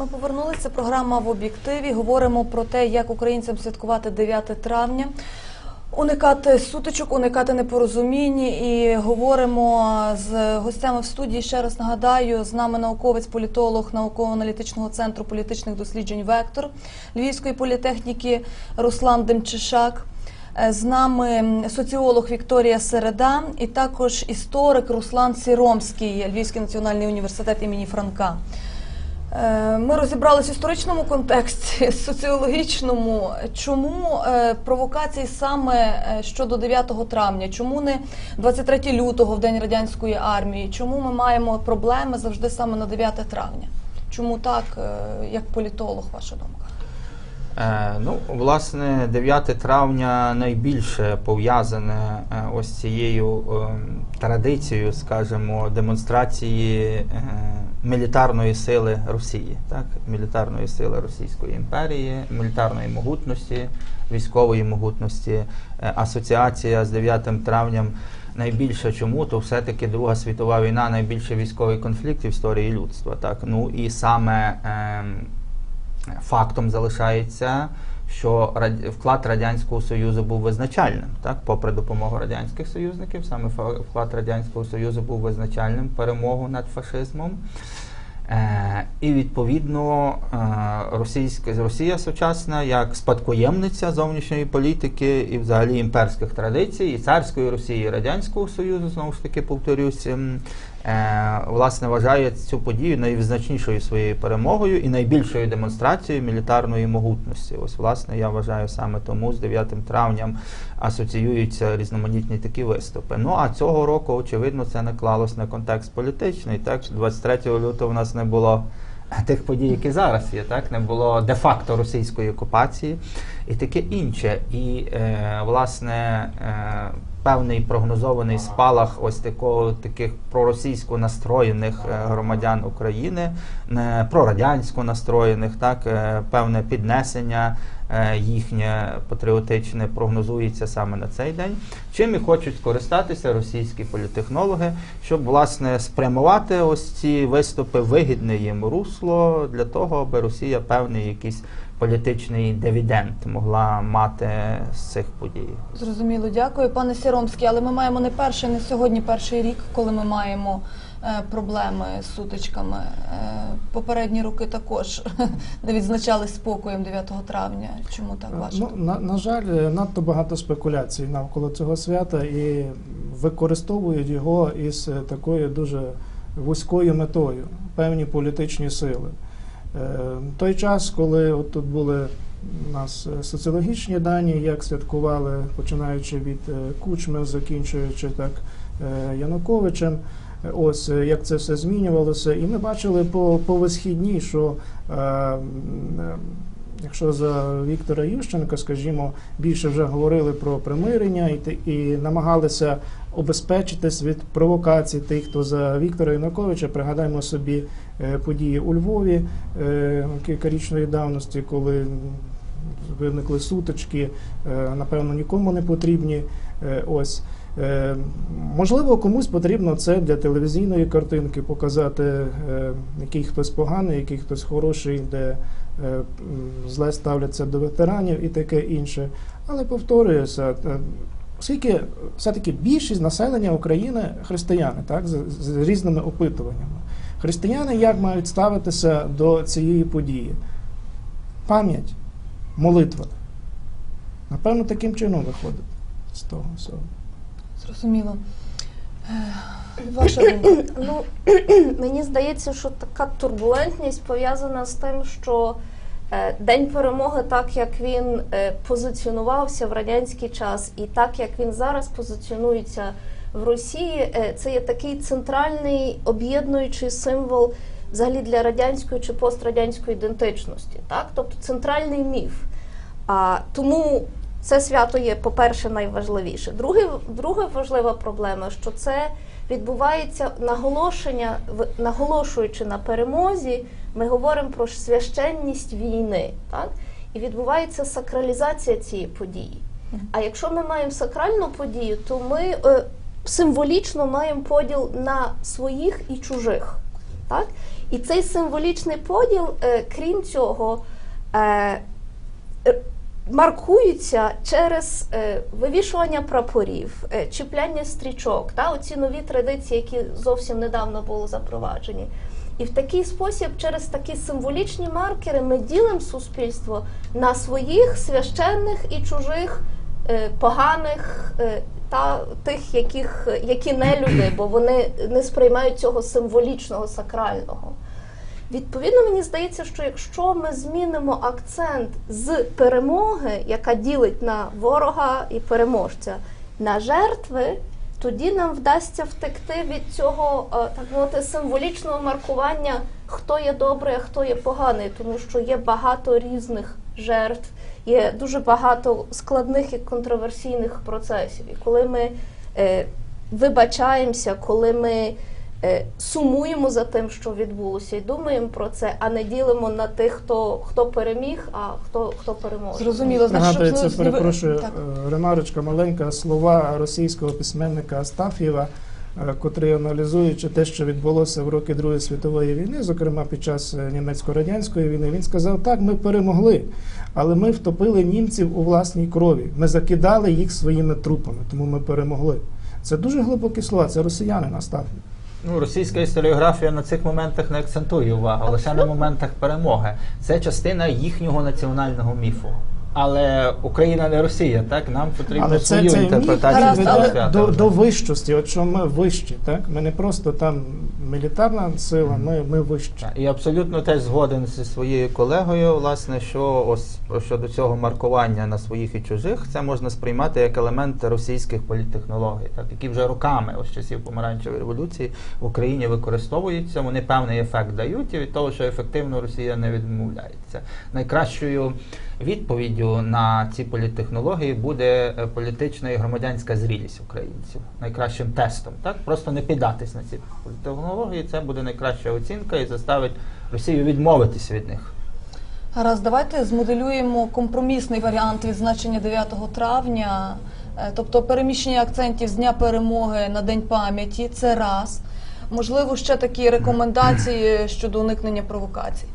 Ми повернулися. Програма в об'єктиві. Говоримо про те, як українцям святкувати 9 травня. Уникати сутичок, уникати непорозумінь і говоримо з гостями в студії. Ще раз нагадаю, з нами науковець, політолог науково-аналітичного центру політичних досліджень Вектор Львівської політехніки Руслан Демчишак. Е, З нами соціолог Вікторія Середа і також історик Руслан Сіромський, Львівський національний університет імені Франка. Е, Ми розібралися в історичному контексті, соціологічному. Чому е, провокації саме е, щодо 9 травня? Чому не 23 лютого, в день радянської армії? Чому ми маємо проблеми завжди саме на 9 травня? Чому так, як політолог, ваша думка? Ну, власне, 9 травня найбільше пов'язане ось цією е, традицією, скажімо, демонстрації мілітарної сили Росії, так? мілітарної сили Російської імперії, мілітарної могутності, військової могутності. Е, асоціація з 9 травням найбільше чому, то все-таки Друга світова війна найбільший військовий конфлікт в історії людства. Так? Ну і саме. ем, Фактом залишається, що вклад Радянського Союзу був визначальним, так, попри допомогу радянських союзників, саме вклад Радянського Союзу був визначальним перемогу над фашизмом. Е, і відповідно е, російська Росія сучасна як спадкоємниця зовнішньої політики і взагалі імперських традицій, і царської Росії, і Радянського Союзу, знову ж таки повторюсь, ем, власне вважає цю подію найвизначнішою своєю перемогою і найбільшою демонстрацією мілітарної могутності. Ось, власне, я вважаю саме тому з 9 травням асоціюються різноманітні такі виступи. Ну а цього року, очевидно, це наклалось на контекст політичний. Так, 23 лютого в нас не було тих подій, які зараз є, так не було де-факто російської окупації і таке інше. І е, власне е, певний прогнозований спалах ось такого таких проросійсько настроєних е, громадян України, не прорадянсько настроєних, так е, певне піднесення. е, Їхнє патріотичне прогнозується саме на цей день. Чим і хочуть скористатися російські політехнологи, щоб власне спрямувати ось ці виступи вигідне їм русло для того, аби Росія певний якийсь політичний дивіденд могла мати з цих подій. Зрозуміло, дякую, пане Сіромський. Але ми маємо не перший, не сьогодні перший рік, коли ми маємо е, проблеми з сутичками. Е, попередні роки також не відзначали спокоєм 9 травня. Чому так ваша Ну, на, на жаль, надто багато спекуляцій навколо цього свята і використовують його із е, такою дуже вузькою метою певні політичні сили. Е, той час, коли от тут були у нас е, соціологічні дані, як святкували, починаючи від е, Кучми, закінчуючи так Януковичем. Ось як це все змінювалося, і ми бачили по, по висхідні, що Якщо за Віктора Ющенка, скажімо, більше вже говорили про примирення і, і намагалися обезпечитись від провокацій тих, хто за Віктора Януковича, пригадаємо собі е, події у Львові е, кількарічної давності, коли виникли сутички, е, напевно, нікому не потрібні. Ось. Можливо, комусь потрібно це для телевізійної картинки показати, який хтось поганий, який хтось хороший, де зле ставляться до ветеранів і таке інше. Але повторююся, е, оскільки все-таки більшість населення України християни, так, з, з різними опитуваннями. Християни як мають ставитися до цієї події? Пам'ять, молитва. Напевно, таким чином виходить з того всього. Зрозуміло. Ваша думка. Ну, мені здається, що така турбулентність пов'язана з тим, що е, День перемоги, так як він е, позиціонувався в радянський час, і так як він зараз позиціонується в Росії, е, це є такий центральний об'єднуючий символ взагалі для радянської чи пострадянської ідентичності, так? тобто центральний міф. А, тому це свято є, по-перше, найважливіше. Друге, друга важлива проблема, що це відбувається наголошення, наголошуючи на перемозі, ми говоримо про священність війни. Так? І відбувається сакралізація цієї події. А якщо ми маємо сакральну подію, то ми е, символічно маємо поділ на своїх і чужих. Так? І цей символічний поділ, е, крім цього, е, маркуються через е, вивішування прапорів, е, чіпляння стрічок, та, оці нові традиції, які зовсім недавно були запроваджені. І в такий спосіб, через такі символічні маркери, ми ділимо суспільство на своїх священних і чужих е, поганих та тих, яких, які не люди, бо вони не сприймають цього символічного, сакрального. Відповідно, мені здається, що якщо ми змінимо акцент з перемоги, яка ділить на ворога і переможця, на жертви, тоді нам вдасться втекти від цього е, так мовити символічного маркування, хто є добрий, а хто є поганий, тому що є багато різних жертв, є дуже багато складних і контроверсійних процесів. І коли ми е, вибачаємося, коли ми сумуємо за тим, що відбулося, і думаємо про це, а не ділимо на тих, хто, хто переміг, а хто, хто переможе. Зрозуміло, значить, щоб перепрошую, Так. е, ремарочка маленька слова російського письменника Астаф'єва, е, котрий аналізуючи те, що відбулося в роки Другої світової війни, зокрема під час е, німецько-радянської війни, він сказав: так, ми перемогли, але ми втопили німців у власній крові. Ми закидали їх своїми трупами, тому ми перемогли. Це дуже глибокі слова. Це росіянин Астаф'єв. Ну, російська історіографія на цих моментах не акцентує увагу, лише на моментах перемоги. Це частина їхнього національного міфу. Але Україна не Росія, так? Нам потрібно Але це, свою це міф інтерпретацію веде цього свята. до, до вищості. От що ми вищі, так? Ми не просто там мілітарна сила, ми, ми вищі. І абсолютно теж згоден зі своєю колегою, власне, що ось щодо цього маркування на своїх і чужих, це можна сприймати як елемент російських політтехнологій, так, які вже роками, ось часів помаранчевої революції в Україні використовуються. Вони певний ефект дають, і від того, що ефективно Росія не відмовляється. Найкращою відповіддю на ці політтехнології буде е, політична і громадянська зрілість українців. Найкращим тестом. Так просто не піддатись на ці політтехнології. Це буде найкраща оцінка і заставить Росію відмовитись від них. Гаразд, давайте змоделюємо компромісний варіант відзначення 9 травня, Е, тобто переміщення акцентів з Дня перемоги на День пам'яті. Це раз. Можливо, ще такі рекомендації щодо уникнення провокацій.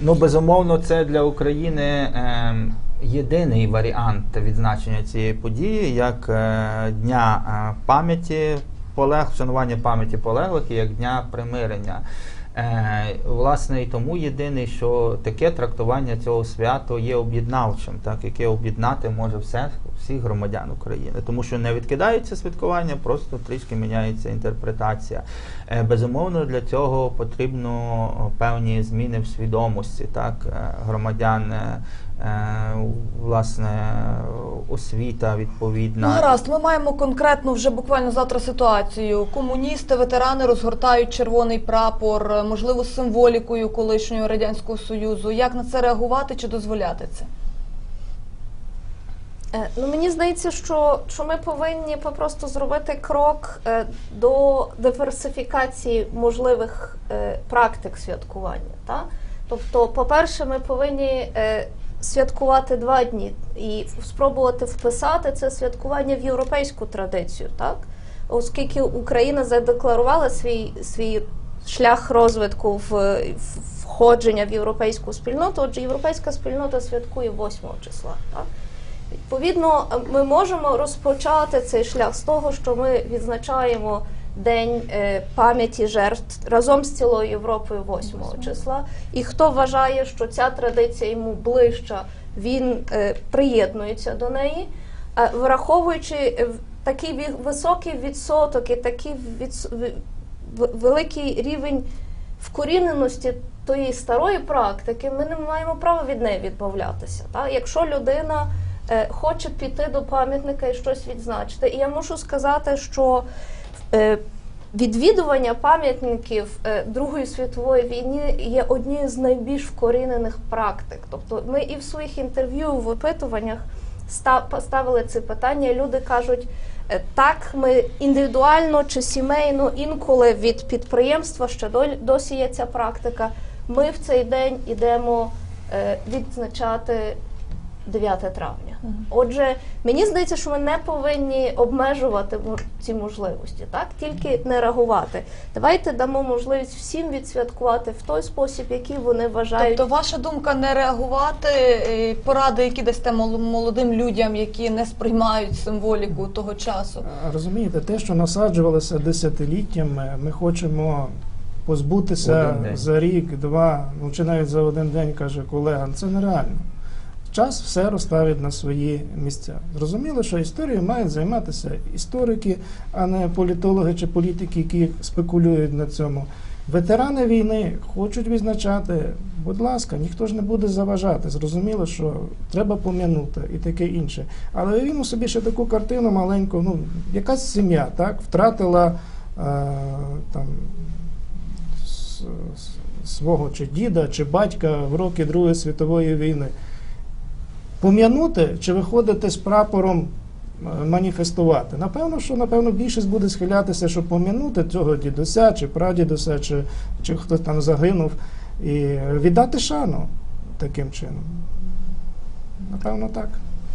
Ну, безумовно, це для України е, єдиний варіант відзначення цієї події як е, дня е, пам'яті полег, вшанування пам'яті полеглих і як дня примирення. Е, власне, і тому єдиний, що таке трактування цього свято є об'єднавчим, так яке об'єднати може все, всіх громадян України, тому що не відкидається святкування, просто трішки міняється інтерпретація. Е, Безумовно, для цього потрібно певні зміни в свідомості, так е, громадян. Е, Власне, освіта відповідна. Ну, гаразд, ми маємо конкретну вже буквально завтра ситуацію. Комуністи, ветерани розгортають червоний прапор, можливо, з символікою колишнього радянського союзу. Як на це реагувати чи дозволяти це? Е, Ну, мені здається, що, що ми повинні попросту зробити крок е, до диверсифікації можливих практик святкування. Та? Тобто, по-перше, ми повинні святкувати два дні і спробувати вписати це святкування в європейську традицію, так? оскільки Україна задекларувала свій, свій шлях розвитку в, входження в європейську спільноту, отже, європейська спільнота святкує 8 числа. Так? Відповідно, ми можемо розпочати цей шлях з того, що ми відзначаємо День е, пам'яті жертв разом з цілою Європою 8 числа. І хто вважає, що ця традиція йому ближча, він е, приєднується до неї, Е, враховуючи такий високий відсоток і такий відс- великий рівень вкоріненості тої старої практики, ми не маємо права від неї відмовлятися. Так? Якщо людина хоче піти до пам'ятника і щось відзначити, і я мушу сказати, що відвідування пам'ятників е, Другої світової війни є однією з найбільш вкорінених практик. Тобто ми і в своїх інтерв'ю, в опитуваннях ста- поставили це питання. Люди кажуть, е, так, ми індивідуально чи сімейно, інколи від підприємства ще досі є ця практика. Ми в цей день ідемо е, відзначати 9 травня. Отже, мені здається, що ми не повинні обмежувати ці можливості, так тільки не реагувати. Давайте дамо можливість всім відсвяткувати в той спосіб, який вони вважають. Тобто, ваша думка не реагувати, е, поради, які дасте мол- молодим людям, які не сприймають символіку того часу. Розумієте, те, що насаджувалося десятиліттями, ми хочемо позбутися за рік, два, ну чи навіть за один день, каже колега. Це нереально. Час все розставить на свої місця. Зрозуміло, що історією мають займатися історики, а не політологи чи політики, які спекулюють на цьому. Ветерани війни хочуть відзначати, будь ласка, ніхто ж не буде заважати. Зрозуміло, що треба пом'янути і таке інше. Але уявімо собі ще таку картину маленьку. Ну, якась сім'я так, втратила е, там, свого чи діда, чи батька в роки Другої світової війни. Пом'янути чи виходити з прапором е, маніфестувати? Напевно, що напевно більшість буде схилятися, щоб пом'янути цього дідуся, чи прадідуся, чи, чи хтось там загинув, і віддати шану таким чином. Напевно, так.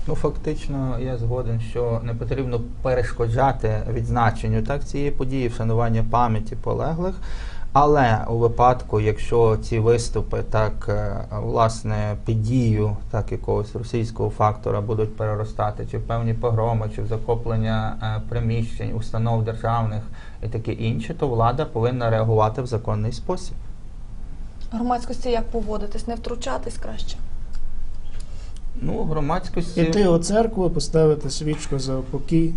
Ну, фактично, я згоден, що не потрібно перешкоджати відзначенню так цієї події, вшанування пам'яті полеглих. Але у випадку, якщо ці виступи так е, власне під дію так якогось російського фактора будуть переростати, чи в певні погроми, чи в захоплення е, приміщень, установ державних і таке інше, то влада повинна реагувати в законний спосіб. Громадськості як поводитись, не втручатись краще. Ну, громадськості Іти у церкву, поставити свічку за покій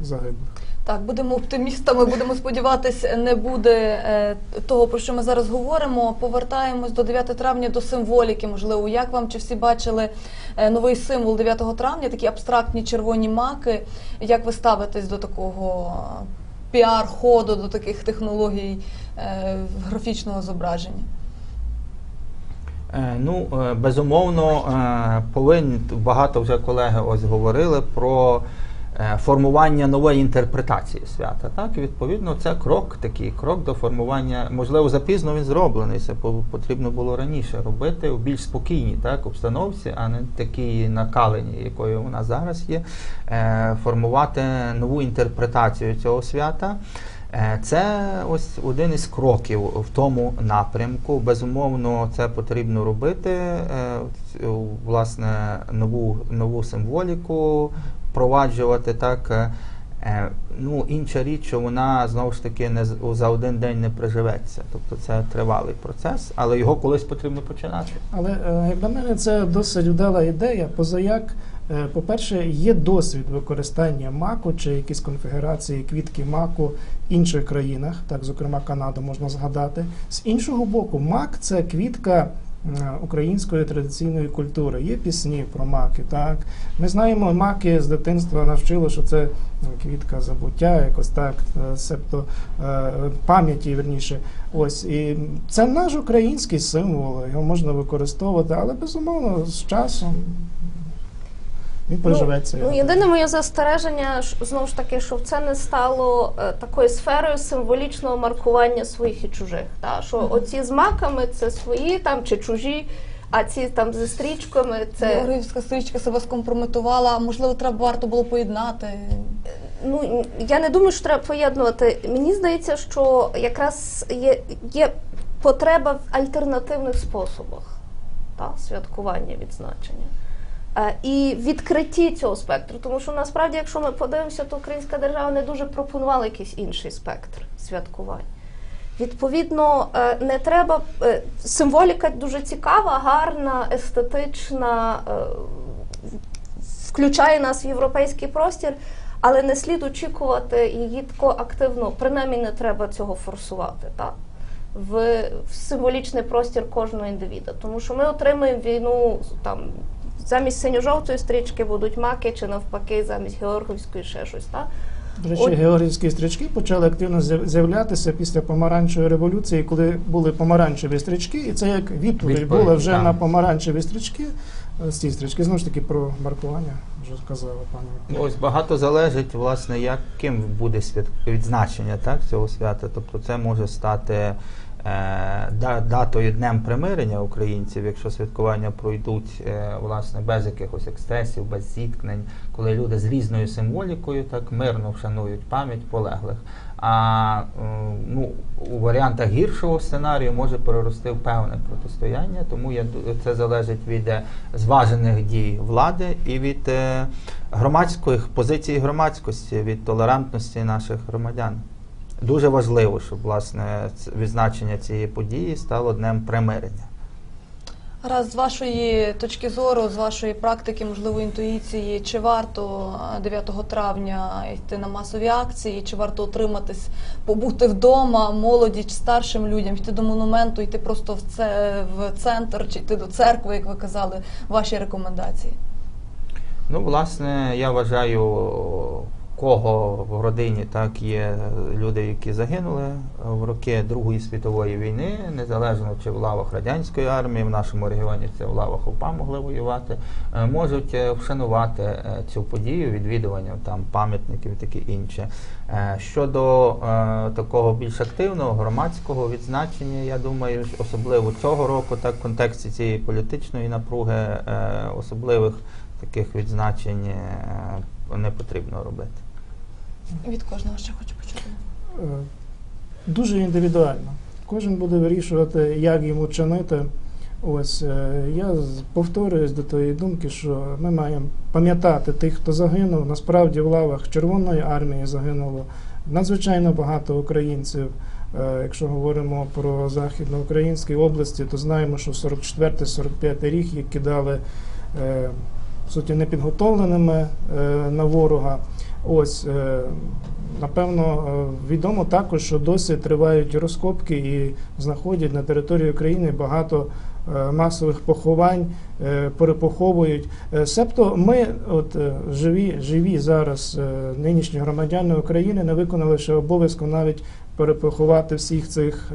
загиблих. Так, будемо оптимістами, будемо сподіватися, не буде е, того, про що ми зараз говоримо. Повертаємось до 9 травня, до символіки. Можливо, як вам чи всі бачили е, новий символ 9 травня, такі абстрактні червоні маки. Як ви ставитесь до такого е, піар-ходу, до таких технологій е, графічного зображення? Е, Ну, е, безумовно, повинні багато вже колеги ось говорили про формування нової інтерпретації свята. Так, і відповідно, це крок такий, крок до формування. Можливо, запізно він зроблений. Це потрібно було раніше робити у більш спокійній так, обстановці, а не такій накаленій, якою вона зараз є. Е, Формувати нову інтерпретацію цього свята. Е, Це ось один із кроків в тому напрямку. Безумовно, це потрібно робити. е, Власне, нову, нову символіку впроваджувати так. е, е, Ну, інша річ, що вона знову ж таки не за один день не приживеться. Тобто це тривалий процес, але його колись потрібно починати. Але е, як на мене, це досить вдала ідея. Позаяк, е, по-перше, є досвід використання маку чи якісь конфігурації квітки маку в інших країнах, так, зокрема Канаду можна згадати. З іншого боку, мак це квітка. Е, Української традиційної культури є пісні про маки. Так ми знаємо, маки з дитинства навчили, що це ну, квітка забуття, якось так, е, себто е, пам'яті верніше. Ось і це наш український символ, його можна використовувати, але безумовно з часом він приживеться. Ну, єдине моє застереження знову ж таки, щоб це не стало е, такою сферою символічного маркування своїх і чужих. Та? Що оці з маками це свої там чи чужі, а ці там зі стрічками це. Георгіївська стрічка себе скомпрометувала. Можливо, треба варто було поєднати. Ну я не думаю, що треба поєднувати. Мені здається, що якраз є, є потреба в альтернативних способах та, святкування відзначення. Е, І відкритті цього спектру, тому що насправді, якщо ми подивимося, то українська держава не дуже пропонувала якийсь інший спектр святкувань. Відповідно, е, не треба е, символіка дуже цікава, гарна, естетична, включає нас в європейський простір, але не слід очікувати її тако активно, принаймні не треба цього форсувати. Так? В символічний простір кожного індивіда. Тому що ми отримаємо війну там. Замість синьо-жовтої стрічки будуть маки, чи навпаки, замість георгівської ще щось. Так? До речі, От- георгіївські стрічки почали активно з'являтися після помаранчевої революції, коли були помаранчеві стрічки, і це як відповідь, Відповідь, була вже так. на помаранчеві стрічки. Е, Ці стрічки знову ж таки про маркування вже сказала пані. Ну, Ось багато залежить, власне, яким буде свят... відзначення так, цього свята. Тобто це може стати датою днем примирення українців, якщо святкування пройдуть е, власне без якихось ексцесів, без зіткнень, коли люди з різною символікою так мирно вшанують пам'ять полеглих. А е, ну, у варіантах гіршого сценарію може перерости в певне протистояння, тому я це залежить від е, зважених дій влади і від е, громадських позицій громадськості, від толерантності наших громадян. Дуже важливо, щоб власне відзначення цієї події стало днем примирення. Раз з вашої точки зору, з вашої практики, можливо, інтуїції, чи варто 9 травня йти на масові акції, чи варто утриматись, побути вдома, молоді чи старшим людям, йти до монументу, йти просто в це в центр, чи йти до церкви, як ви казали, ваші рекомендації? Ну, власне, я вважаю, кого в родині так є люди, які загинули в роки Другої світової війни, незалежно чи в лавах радянської армії, в нашому регіоні це в лавах УПА могли воювати, е, можуть е, вшанувати е, цю подію відвідуванням там пам'ятників і таке інше. Щодо такого більш активного громадського відзначення, я думаю, особливо цього року, так в контексті цієї політичної напруги, особливих таких відзначень не потрібно робити. Від кожного ще хочу почути. Е, Дуже індивідуально. Кожен буде вирішувати, як йому чинити. Ось е, я повторююсь до тої думки, що ми маємо пам'ятати тих, хто загинув. Насправді в лавах Червоної армії загинуло надзвичайно багато українців. Е, Якщо говоримо про західноукраїнські області, то знаємо, що 44-45 рік їх кидали суті непідготовленими е, на ворога. Ось е, напевно е, відомо також, що досі тривають розкопки і знаходять на території України багато масових поховань, перепоховують. Себто ми, от живі, живі зараз нинішні громадяни України, не виконали ще обов'язку навіть перепоховати всіх цих.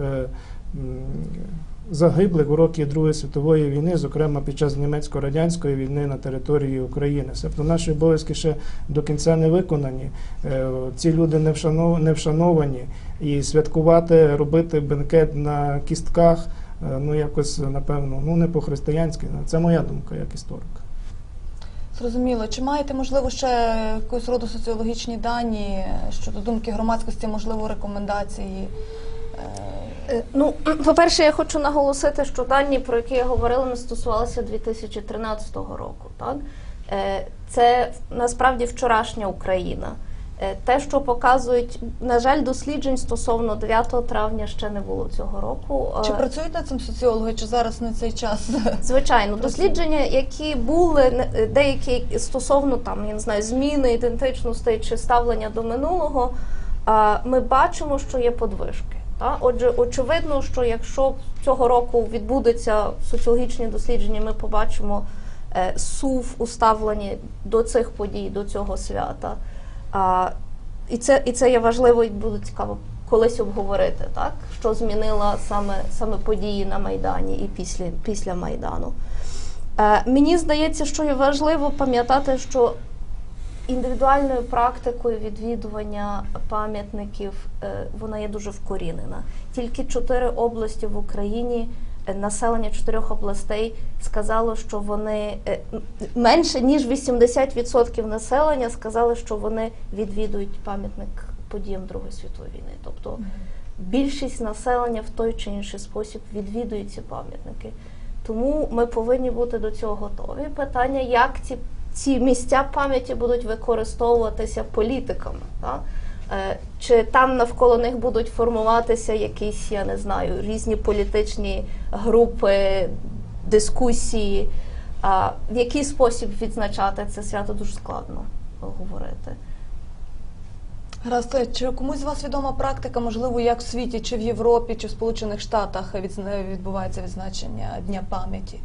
Загиблих у роки Другої світової війни, зокрема під час німецько-радянської війни на території України. Тобто наші обов'язки ще до кінця не виконані. Е, Ці люди не вшанов- не вшановані. І святкувати, робити бенкет на кістках, е, ну якось напевно, ну не по-християнськи. Це моя думка як історика. Зрозуміло. Чи маєте, можливо, ще якогось роду соціологічні дані щодо думки громадськості, можливо, рекомендації? Е, Ну, по-перше, я хочу наголосити, що дані, про які я говорила, не стосувалися 2013 року. Так? Е, Це насправді вчорашня Україна. Е, Те, що показують, на жаль, досліджень стосовно 9 травня ще не було цього року. Чи працюють над цим соціологи, чи зараз не цей час? Звичайно, дослідження, які були деякі стосовно там, я не знаю, зміни ідентичностей чи ставлення до минулого, ми бачимо, що є подвижки. Та? Отже, очевидно, що якщо цього року відбудеться соціологічні дослідження, ми побачимо е, сув у ставленні до цих подій, до цього свята. А, і, це, і це є важливо і буде цікаво колись обговорити, так? що змінила саме, саме події на Майдані і після, після Майдану. Е, мені здається, що є важливо пам'ятати, що індивідуальною практикою відвідування пам'ятників е, вона є дуже вкорінена. Тільки чотири області в Україні. е, Населення чотирьох областей сказало, що вони е, менше ніж 80% населення сказали, що вони відвідують пам'ятник подіям Другої світової війни. Тобто більшість населення в той чи інший спосіб відвідує ці пам'ятники. Тому ми повинні бути до цього готові. Питання, як ці, ці місця пам'яті будуть використовуватися політиками. Так? Е, Чи там навколо них будуть формуватися якісь, я не знаю, різні політичні групи, дискусії. А в який спосіб відзначати це свято дуже складно говорити. Гаразд, е, чи комусь з вас відома практика, можливо, як в світі, чи в Європі, чи в Сполучених Штатах відзна- відбувається відзначення Дня пам'яті?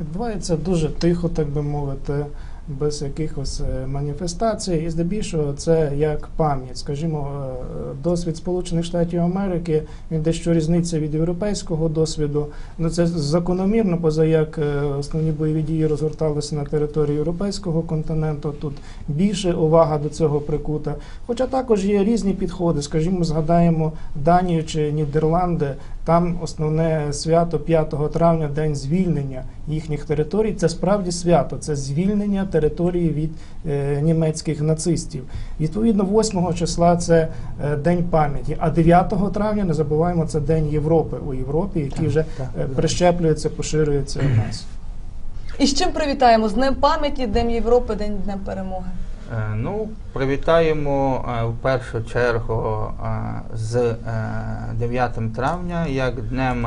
Відбувається дуже тихо, так би мовити, без якихось е, маніфестацій. І здебільшого це як пам'ять. Скажімо, е, досвід Сполучених Штатів Америки він дещо різниця від європейського досвіду. Ну це закономірно, поза як е, основні бойові дії розгорталися на території європейського континенту. Тут більше увага до цього прикута. Хоча також є різні підходи. Скажімо, згадаємо Данію чи Нідерланди. Там основне свято 5 травня, день звільнення їхніх територій. Це справді свято, це звільнення території від е, німецьких нацистів. Відповідно, 8 числа це е, день пам'яті, а 9 травня не забуваємо, це день Європи у Європі, який вже так, е, прищеплюється, поширюється у нас. І з чим привітаємо? З Днем пам'яті, Днем Європи, День Днем перемоги. Е, Ну, привітаємо е, в першу чергу е, з е, 9 травня як днем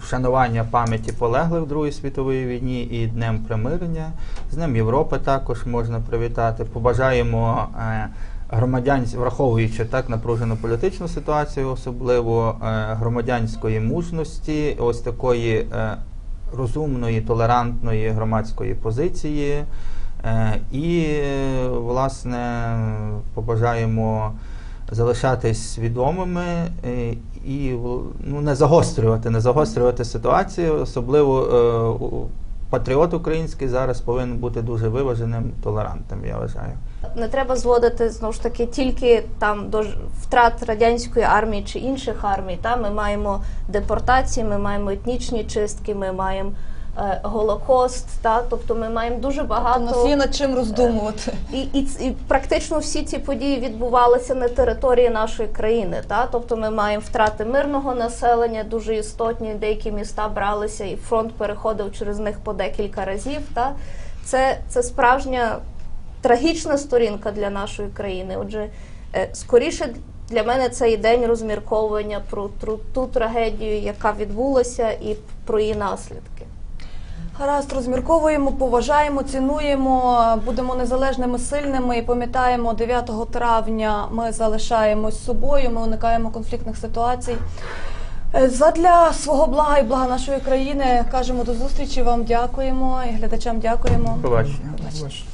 вшанування пам'яті полеглих в Другій світовій війні і днем примирення. З Днем Європи також можна привітати. Побажаємо е, громадян, враховуючи так напружену політичну ситуацію, особливо громадянської мужності, ось такої розумної, толерантної громадської позиції. Е, І, власне, побажаємо залишатись свідомими е, і ну, не загострювати, не загострювати ситуацію. Особливо е, патріот український зараз повинен бути дуже виваженим, толерантним, я вважаю. Не треба зводити знову ж таки тільки там до втрат радянської армії чи інших армій. Та ми маємо депортації, ми маємо етнічні чистки, ми маємо голокост. Та тобто ми маємо дуже У багато нас є над чим роздумувати. і, і, і практично всі ці події відбувалися на території нашої країни. Та? Тобто ми маємо втрати мирного населення, дуже істотні, деякі міста бралися, і фронт переходив через них по декілька разів. Та? Це, це справжня трагічна сторінка для нашої країни. Отже, е, скоріше для мене це і день розмірковування про ту трагедію, яка відбулася, і про її наслідки. Гаразд, розмірковуємо, поважаємо, цінуємо, будемо незалежними, сильними і пам'ятаємо 9 травня ми залишаємось собою, ми уникаємо конфліктних ситуацій. Е, Задля свого блага і блага нашої країни кажемо до зустрічі. Вам дякуємо і глядачам дякуємо. Побачення. Бачите.